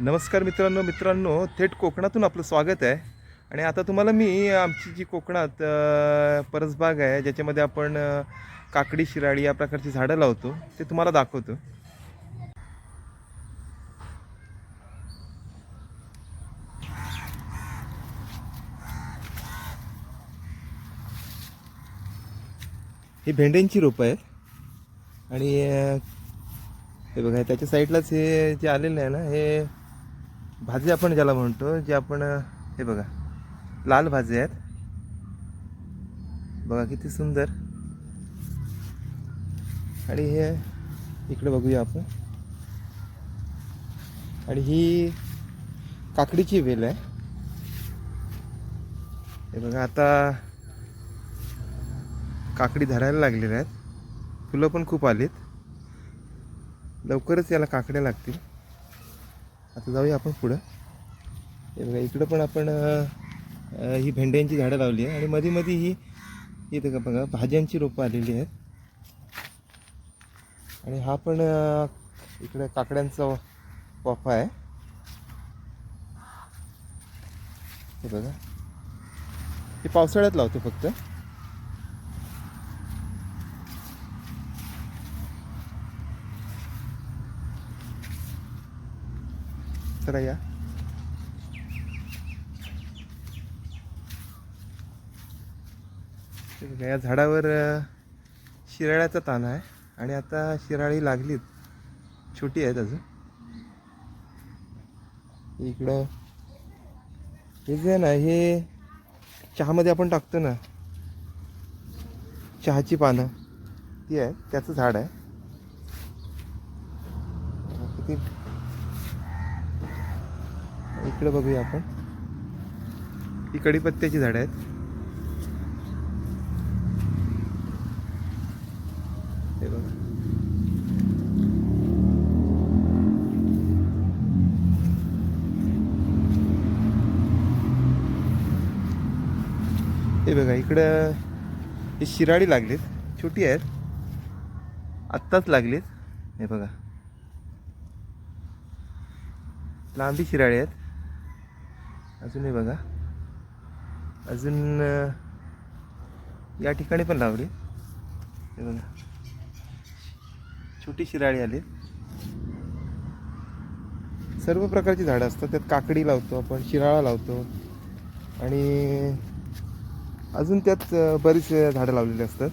नमस्कार मित्रांनो मित्रांनो थेट कोकणातून आपलं स्वागत आहे. आणि आता तुम्हाला मी आमची जी कोकणात परसबाग आहे ज्याच्यामध्ये आपण काकडी शिराळी या प्रकारची झाडं लावतो ते तुम्हाला दाखवतो. ही भेंड्यांची रोपं आहेत. आणि हे बघा त्याच्या साईडलाच हे जे आलेलं आहे ना हे भाजी आपण ज्याला म्हणतो जे आपण हे बघा लाल भाजी आहेत. बघा किती सुंदर. आणि हे इकडे बघूया आपण. आणि ही काकडीची वेल आहे. हे बघा आता काकडी धरायला लागलेल्या आहेत. फुलं पण खूप आलीत. लवकरच याला काकड्या लागतील. आता जाऊया आपण पुढं. हे बघा इकडं पण आपण ही भेंड्यांची झाडं लावली आहे आणि मध्ये मध्ये ही इथं का बघा भाज्यांची रोपं आलेली आहेत. आणि हा पण इकडे काकड्यांचा वाफा आहे. हे बघा. हे पावसाळ्यात लावतो फक्त. चला या. या झाडावर शिराळ्याचा ताना आहे आणि आता शिराळी लागलीत. छोटी आहेत अजून. इकडं हे जे आहे ना हे चहामध्ये आपण टाकतो ना चहाची पानं ती आहे त्याचं झाड आहे. किती इकडे बघूया आपण. ही कडीपत्त्याची झाडं आहेत. हे बघा. हे बघा इकडं हे शिराळी लागलीत. छोटी आहेत. आत्ताच लागलीत. हे बघा. लांबी शिराळी आहेत. अजूनही बघा. अजून या ठिकाणी पण लावली. हे बघा. छोटी शिराळी आली. सर्व प्रकारची झाडं असतात. त्यात काकडी लावतो आपण शिराळा लावतो. आणि अजून त्यात बरीच झाडं लावलेली असतात.